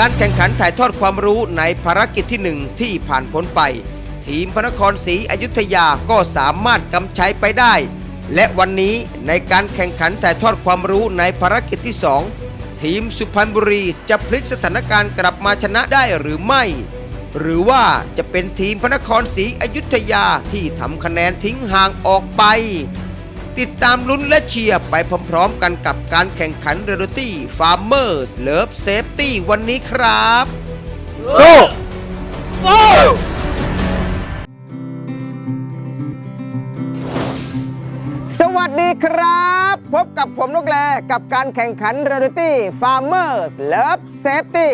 การแข่งขันถ่ายทอดความรู้ในภารกิจที่หนึ่งที่ผ่านพ้นไป ทีมพระนครศรีอยุธยาก็สามารถกำชัยไปได้ และวันนี้ในการแข่งขันถ่ายทอดความรู้ในภารกิจที่สองทีมสุพรรณบุรีจะพลิกสถานการณ์กลับมาชนะได้หรือไม่ หรือว่าจะเป็นทีมพระนครศรีอยุธยาที่ทำคะแนนทิ้งห่างออกไป ติดตามลุ้นและเชียร์ไปพร้อมๆกันกับการแข่งขันเร a ลตี้ฟาร์เมอร์สเลิฟเซฟตี้วันนี้ครับสู้สู้สวัสดีครับ พบกับผมนกแลกับการแข่งขัน Reality Farmers Love Safety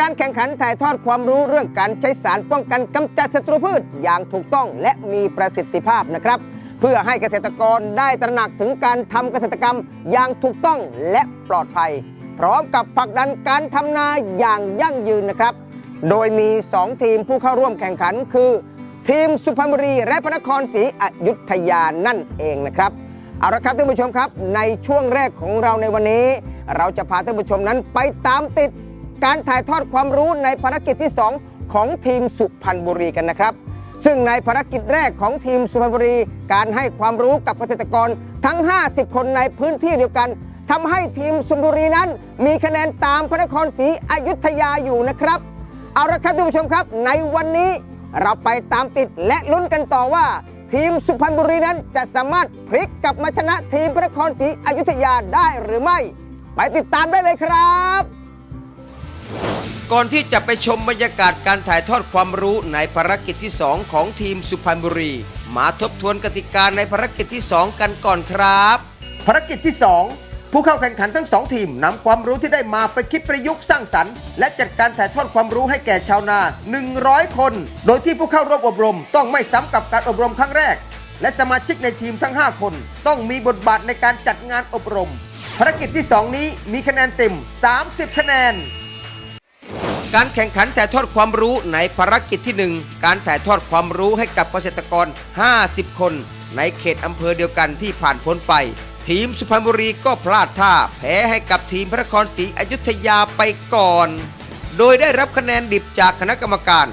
การแข่งขันถ่ายทอดความรู้เรื่องการใช้สารป้องกันกำจัดศัตรูพืชอย่างถูกต้องและมีประสิทธิภาพนะครับ เพื่อให้เกษตรกรได้ตระหนักถึงการทำเกษตรกรรมอย่างถูกต้องและปลอดภัย พร้อมกับผลักดันการทำนาอย่างยั่งยืนนะครับ โดยมี 2 ทีมผู้เข้าร่วมแข่งขันคือ ทีมสุพรรณบุรี และพระนครศรีอยุธยานั่นเองนะครับ เอาละครับท่านผู้ชมครับ ในช่วงแรกของเราในวันนี้ เราจะพาท่านผู้ชมนั้นไปตามติดการถ่ายทอดความรู้ในภารกิจที่ 2 ของทีมสุพรรณบุรีกันนะครับ ซึ่งในภารกิจแรกของทีมสุพรรณบุรี การให้ความรู้กับเกษตรกรทั้ง 50 คนในพื้นที่เดียวกันทำให้ทีมสุพรรณบุรีนั้น มีคะแนนตามพระนครศรีอยุธยาอยู่นะครับ เอาละครับท่านผู้ชมครับ ในวันนี้เราไปตามติดและลุ้นกันต่อว่า ทีมสุพรรณบุรีนั้นจะสามารถพลิกกลับมาชนะทีมพระนครศรีอยุธยาได้หรือไม่ ไปติดตามได้เลยครับ ก่อนที่จะไปชมบรรยากาศการถ่ายทอดความรู้ในภารกิจที่ 2 ของทีมสุพรรณบุรี มาทบทวนกติกาในภารกิจที่ 2 กันก่อนครับ ภารกิจที่ 2 ผู้เข้าแข่งขันทั้ง 2 ทีมนำความรู้ที่ได้มาไปคิดประยุกต์สร้างสรรค์ และจัดการถ่ายทอดความรู้ให้แก่ชาวนา 100 คน โดยที่ผู้เข้าร่วมอบรม ต้องไม่ซ้ำกับการอบรมครั้งแรก และสมาชิกในทีมทั้ง 5 คน ต้องมีบทบาทในการจัดงานอบรม ภารกิจที่ 2 นี้มีคะแนนเต็ม 30 คะแนน การแข่งขันถ่ายทอดความรู้ในภารกิจที่ 1 การถ่ายทอดความรู้ให้กับเกษตรกร 50 คน ในเขตอำเภอเดียวกันที่ผ่านพ้นไป ทีมสุพรรณบุรีก็พลาดท่าแพ้ให้กับทีมพระนครศรีอยุธยาไปก่อน โดยได้รับคะแนนดิบจากคณะกรรมการ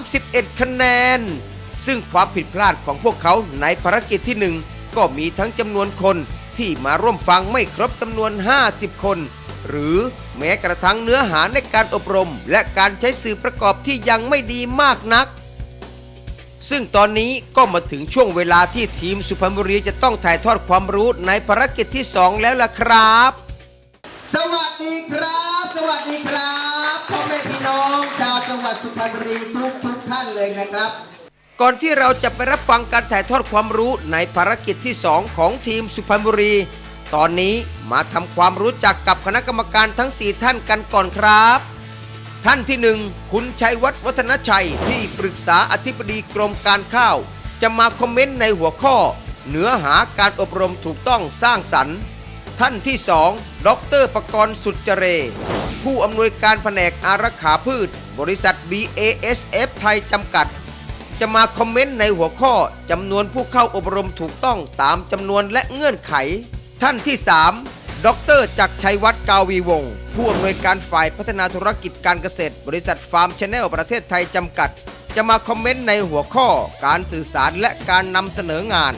31 คะแนน ซึ่งความผิดพลาดของพวกเขาในภารกิจที่ 1 ก็มีทั้งจำนวนคนที่มาร่วมฟังไม่ครบจำนวน 50 คน หรือ แม้กระทั่งเนื้อหาในการอบรม และการใช้สื่อประกอบที่ยังไม่ดีมากนัก ซึ่งตอนนี้ก็มาถึงช่วงเวลาที่ทีมสุพรรณบุรีจะต้องถ่ายทอดความรู้ในภารกิจที่ 2 แล้วล่ะครับ สวัสดีครับ สวัสดีครับพ่อแม่พี่น้องชาวจังหวัดสุพรรณบุรีทุกทุกท่านเลยนะครับก่อนที่เราจะไปรับฟังการถ่ายทอดความรู้ในภารกิจที่ 2 ของทีมสุพรรณบุรี ตอนนี้มาทำความรู้จักกับคณะกรรมการทั้ง 4 ท่านกันก่อนครับ ท่านที่หนึ่งคุณชัยวัฒน์วัฒนชัยที่ปรึกษาอธิบดีกรมการข้าว จะมาคอมเมนต์ในหัวข้อ เนื้อหาการอบรมถูกต้องสร้างสรรค์ท่านที่สองดรประกรณ์สุดเจเรผู้อำนวยการแผนกอารักขาพืช บริษัท BASF ไทยจำกัด จะมาคอมเมนต์ในหัวข้อจำนวนผู้เข้าอบรมถูกต้องตามจำนวนและเงื่อนไข ท่านที่ 3 ดรจักรชัยวัฒน์กาวีวงศ์ผู้อำนวยการฝ่ายพัฒนาธุรกิจการเกษตร บริษัทฟาร์มชาแนลประเทศไทยจำกัด จะมาคอมเมนต์ในหัวข้อการสื่อสารและการนำเสนองาน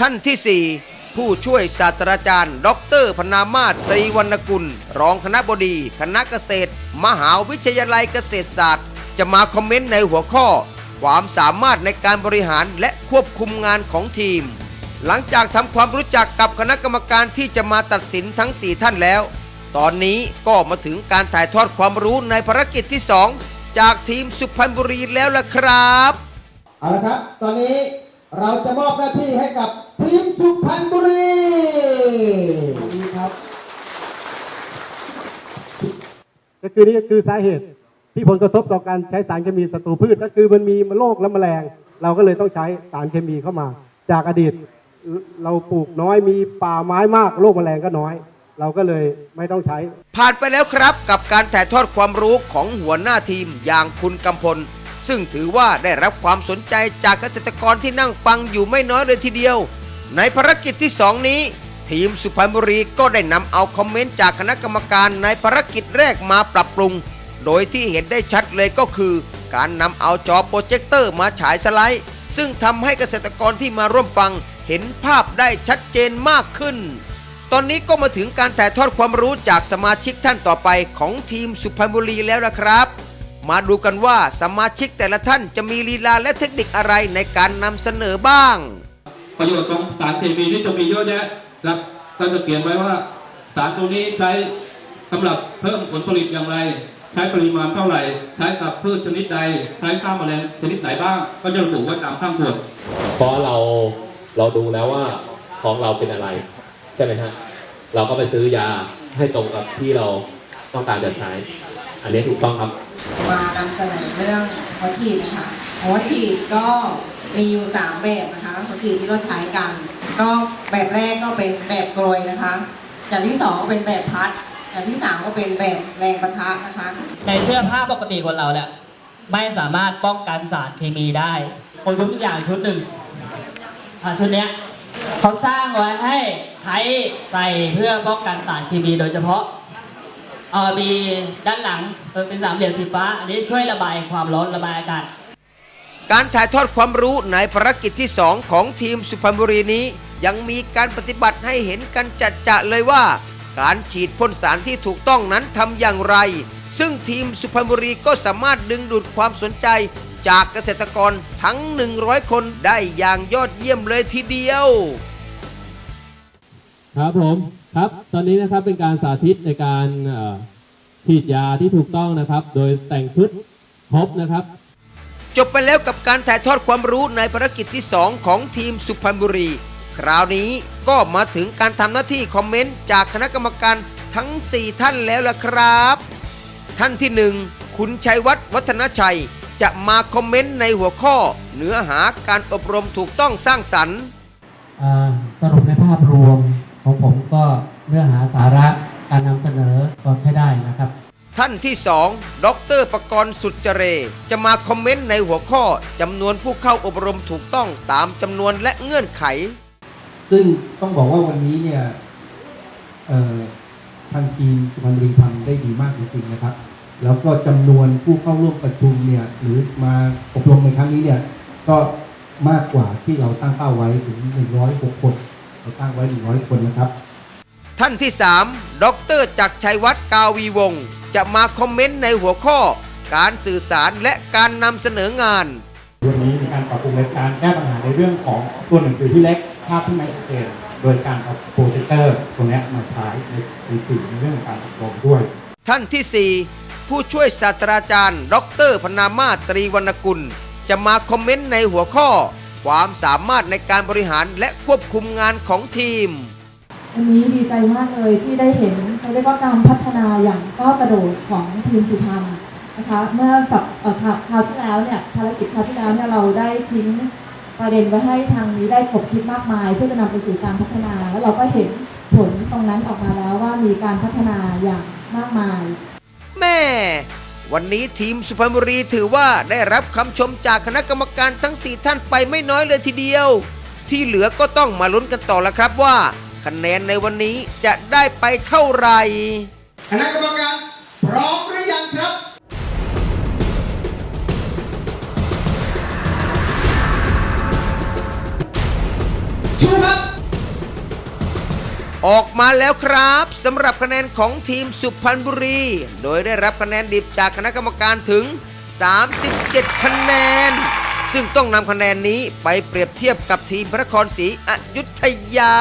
ท่านที่ 4 ผู้ช่วยศาสตราจารย์ ดรพนามาตรีวรรณกุล รองคณะบดี คณะเกษตร มหาวิทยาลัยเกษตรศาสตร์ จะมาคอมเมนต์ในหัวข้อ ความสามารถในการบริหารและควบคุมงานของทีม หลังจากทำความรู้จักกับคณะกรรมการที่จะมาตัดสินทั้ง 4 ท่านแล้ว ตอนนี้ก็มาถึงการถ่ายทอดความรู้ในภารกิจที่ 2 จากทีมสุพรรณบุรีแล้วล่ะครับ เอาละครับ ตอนนี้เราจะมอบหน้าที่ให้กับทีมสุพรรณบุรีดีครับก็คือนี่คือสาเหตุที่ผลกระทบต่อการใช้สารเคมีศัตรูพืชก็คือมันมีโรคและแมลง เราก็เลยต้องใช้สารเคมีเข้ามา จากอดีต เราปลูกน้อยมีป่าไม้มากโรคแมลงก็น้อย เราก็เลยไม่ต้องใช้ ผ่านไปแล้วครับกับการถ่ายทอดความรู้ของหัวหน้าทีมอย่างคุณกำพล ซึ่งถือว่าได้รับความสนใจจากเกษตรกรที่นั่งฟังอยู่ไม่น้อยเลยทีเดียว ในภารกิจที่ 2 นี้ ทีมสุพรรณบุรีก็ได้นำเอาคอมเมนต์จากคณะกรรมการในภารกิจแรกมาปรับปรุง โดยที่เห็นได้ชัดเลยก็คือ การนำเอาจอโปรเจคเตอร์มาฉายสไลด์ ซึ่งทำให้เกษตรกรที่มาร่วมฟัง เห็นภาพได้ชัดเจนมากขึ้น ตอนนี้ก็มาถึงการถ่ายทอดความรู้จากสมาชิกท่านต่อไปของทีมสุพรรณบุรีแล้วนะครับ มาดูกันว่าสมาชิกแต่ละท่านจะมีลีลาและเทคนิคอะไรในการนำเสนอบ้าง ประโยชน์ของสารเคมีที่จะมีเยอะแยะครับก็จะเขียนไว้ว่าสารตัวนี้ใช้สำหรับเพิ่มผลผลิตอย่างไร ใช้ปริมาณเท่าไหร่ ใช้กับพืชชนิดใด ใช้ฆ่าแมลงชนิดไหนบ้าง ก็จะระบุไว้ตามข้างขวดเพราะเรา เราดูแล้วว่าของเราเป็นอะไร ใช่ไหมฮะเราก็ไปซื้อยาให้ตรงกับที่เราต้องการจะใช้ อันนี้ถูกต้องครับมานำเสนอเรื่องหัวฉีดนะคะหัวฉีดก็มีอยู่สามแบบนะคะหัวฉีดที่เราใช้กัน ก็แบบแรกก็เป็นแบบโกรยนะคะ อย่างที่สองก็เป็นแบบพัด อย่างที่สามก็เป็นแบบแรงประทะนะคะ ในเสื้อผ้าปกติคนเราเนี่ยไม่สามารถป้องกันสารเคมีได้คนทุกอย่างชุดหนึ่ง อ่าชุดเนี้ยเขาสร้างไว้ให้ใช้ใส่เพื่อป้องกันสารเคมีโดยเฉพาะเออมีด้านหลังเออเป็นสามเหลี่ยมสีฟ้า อันนี้ช่วยระบายความร้อนระบายอากาศ การถ่ายทอดความรู้ในภารกิจที่ 2 ของทีมสุพรรณบุรีนี้ ยังมีการปฏิบัติให้เห็นกันจัดจะเลยว่า การฉีดพ่นสารที่ถูกต้องนั้นทำอย่างไร ซึ่งทีมสุพรรณบุรีก็สามารถดึงดูดความสนใจ จากเกษตรกรทั้ง 100 คนได้อย่างยอดเยี่ยมเลยทีเดียว ครับผมครับ ตอนนี้นะครับเป็นการสาธิตในการเอ่อฉีดยาที่ถูกต้องนะครับ โดยแต่งชุดครบนะครับ จบไปแล้วกับการถ่ายทอดความรู้ในภารกิจที่ 2 ของทีมสุพรรณบุรี คราวนี้ก็มาถึงการทำหน้าที่คอมเมนต์จากคณะกรรมการทั้ง 4 ท่านแล้วล่ะครับ ท่านที่ 1 คุณชัยวัฒน์วัฒนชัย จะมาคอมเมนต์ในหัวข้อ เนื้อหาการอบรมถูกต้องสร้างสรรค์อ่าสรุปในภาพรวมของผมก็เนื้อหาสาระการนำเสนอก็ใช้ได้นะครับ ท่านที่ 2 ดรประกรณ์สุดเจเร จะมาคอมเมนต์ในหัวข้อจำนวนผู้เข้าอบรมถูกต้องตามจำนวนและเงื่อนไข ซึ่งต้องบอกว่าวันนี้เนี่ยเอ่อทางทีมสุพรรณบุรีทำได้ดีมากจริงๆนะครับ แล้วก็จำนวนผู้เข้าร่วมประชุมเนี่ยหรือมาอบรมในครั้งนี้เนี่ยก็มากกว่าที่เราตั้งเป้าไว้ถึง 106 คน เราตั้งไว้ 100 คนนะครับ ท่านที่ 3 ดรจักรชัยวัฒน์กาวีวงศ์จะมาคอมเมนต์ในหัวข้อ การสื่อสารและการนำเสนองานวันนี้มีการปรับปรุงในการแก้ปัญหาในเรื่องของตัวหนังสือที่เล็กภาพที่ไม่ชัดเจนโดยการเอาโปรเจคเตอร์ตัวเนี้ยมาใช้ในในสื่อในเรื่องของการอบรมด้วย ท่านที่ 4 ผู้ช่วยศาสตราจารย์ ดรพนามาตรีวรรณกุล จะมาคอมเมนต์ในหัวข้อ ความสามารถในการบริหารและควบคุมงานของทีมวันนี้ดีใจมากเลยที่ได้เห็นเรียกว่าการพัฒนาอย่างก้าวกระโดดของทีมสุพรรณนะคะเมื่อสัปเอ่อคราวคราวที่แล้วเนี่ยภารกิจคราวที่แล้วเนี่ยเราได้ทิ้งประเด็นไว้ให้ทางนี้ได้ขบคิดมากมาย เพื่อจะนำไปสู่การพัฒนา แล้วเราก็เห็นผลตรงนั้นออกมาแล้วว่ามีการพัฒนาอย่างมากมาย แม่ วันนี้ทีมสุพรรณบุรีถือว่าได้รับคำชมจากคณะกรรมการทั้ง 4 ท่านไปไม่น้อยเลยทีเดียว ที่เหลือก็ต้องมาลุ้นกันต่อละครับว่า คะแนนในวันนี้จะได้ไปเท่าไหร่ คณะกรรมการพร้อมหรือยังครับชูครับ ออกมาแล้วครับสำหรับคะแนนของทีมสุพรรณบุรี โดยได้รับคะแนนดิบจากคณะกรรมการถึง 37 คะแนน ซึ่งต้องนำคะแนนนี้ไปเปรียบเทียบกับทีมพระนครศรีอยุธยา